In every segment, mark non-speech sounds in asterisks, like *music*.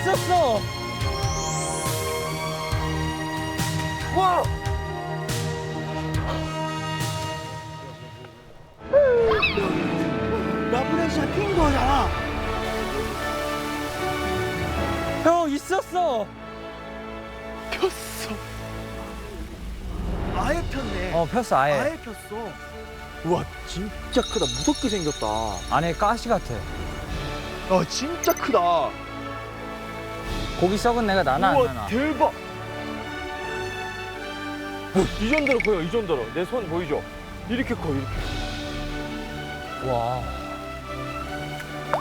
있었어! 라브레시아 핀 거잖아. 형 있었어! 폈어. 아예 폈네. 어 폈어 아예 아예 폈어. 우와, 진짜 크다. 무섭게 생겼다. 안에 가시 같아 아, 진짜 크다. 고기 썩은 내가 나나 안 우와, 나나 대박. 이 정도로 커요, 이 정도로. 내 손 보이죠? 이렇게 커, 이렇게. 와.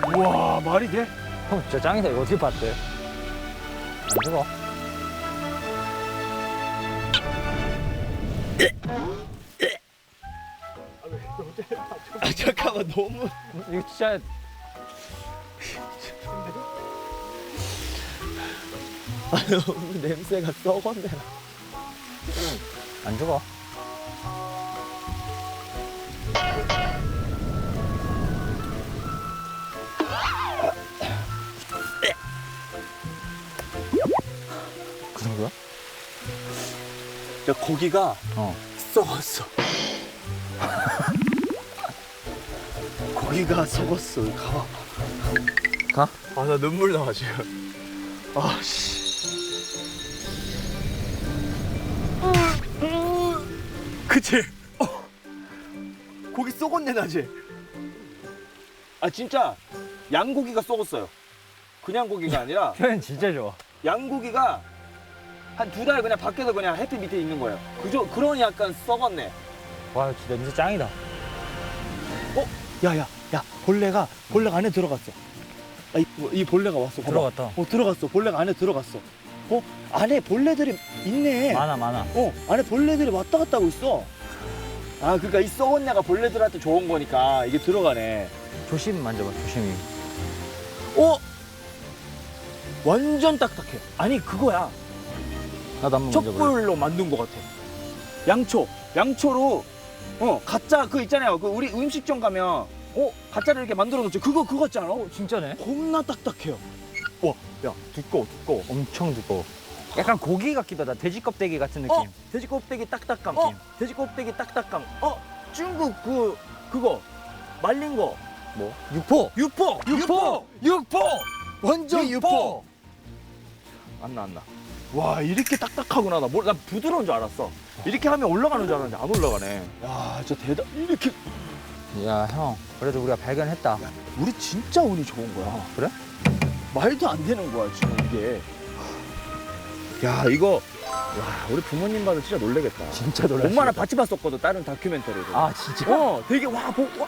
우와, 말이 돼? 형 진짜 짱이다 이거 어떻게 봤대 안 죽어 아, 잠깐만, 너무. 이거 진짜 아, 너무 냄새가 썩었네. 안 죽어 그 정도야? 야, 고기가 어 썩었어. *laughs* 고기가 썩었어. 가봐. 가? 아, 나 눈물 나와, 지금. 아, 씨. 그치? 어. 고기 썩었네, 나지? 아, 진짜 양고기가 썩었어요. 그냥 고기가 아니라 표현 진짜 좋아 양고기가 한 두 달 그냥 밖에서 그냥 햇빛 밑에 있는 거예요. 그저 그런 약간 썩었네. 와 진짜 냄새 짱이다 어? 야야 야 벌레가 벌레가 안에 들어갔어. 아, 이, 이 벌레가 왔어. 봐봐. 들어갔다 어 들어갔어. 벌레가 안에 들어갔어. 어 안에 벌레들이 있네. 많아 많아 어 안에 벌레들이 왔다 갔다 하고 있어. 아 그러니까 이 썩은 애가 벌레들한테 좋은 거니까 이게 들어가네. 조심 만져봐 조심히 어? 완전 딱딱해. 아니 그거야. 나도 한번 만져볼래 촛불로 만든 것 같아. 양초, 양초로 어 가짜 그 있잖아요. 그 우리 음식점 가면 어 가짜를 이렇게 만들어 놓죠. 그거 그거 같잖아. 어 진짜네 겁나 딱딱해요. 와, 야 두꺼워 두꺼워. 엄청 두꺼워 약간 고기 같기도 하다 돼지 껍데기 같은 느낌 어? 돼지 껍데기 딱딱감. 느낌. 돼지 껍데기 딱딱감. 어 중국 그 그거 말린 거. 뭐? 육포 육포, 육포! 육포. 완전 육포! 육포. 안 나, 안 나. 와, 이렇게 딱딱하구나. 나, 뭘, 나 부드러운 줄 알았어. 이렇게 하면 올라가는 줄 알았는데 안 올라가네. 야, 진짜 대단. 이렇게. 야 형 그래도 우리가 발견했다 우리 진짜 운이 좋은 거야. 그래? 말도 안 되는 거야, 지금 이게. 야, 이거. 와, 우리 부모님 봐도 진짜 놀래겠다. 진짜 놀랐어 엄마랑 같이 봤었거든, 다른 다큐멘터리를. 아 진짜? 어, 되게, 와, 뭐, 와,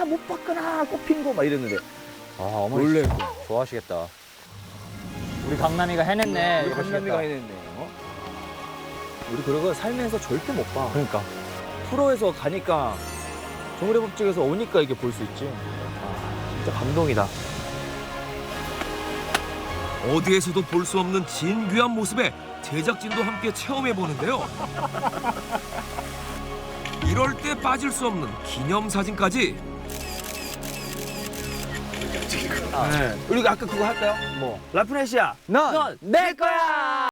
아, 못 봤구나. 꽃핀 거 막 이랬는데. 아 어머니 놀래고. 진짜 좋아하시겠다 우리 강남이가 해냈네 우리. 강남이가 해냈네. 어? 우리 그러고 살면서 절대 못 봐. 그러니까 프로에서 가니까 정글의 법칙에서 오니까 이게 볼 수 있지. 아, 진짜 감동이다. 어디에서도 볼 수 없는 진귀한 모습에 제작진도 함께 체험해 보는데요. 이럴 때 빠질 수 없는 기념 사진까지 네. 우리 아까 그거 할까요? 뭐? 라프레시아. 넌 내 거야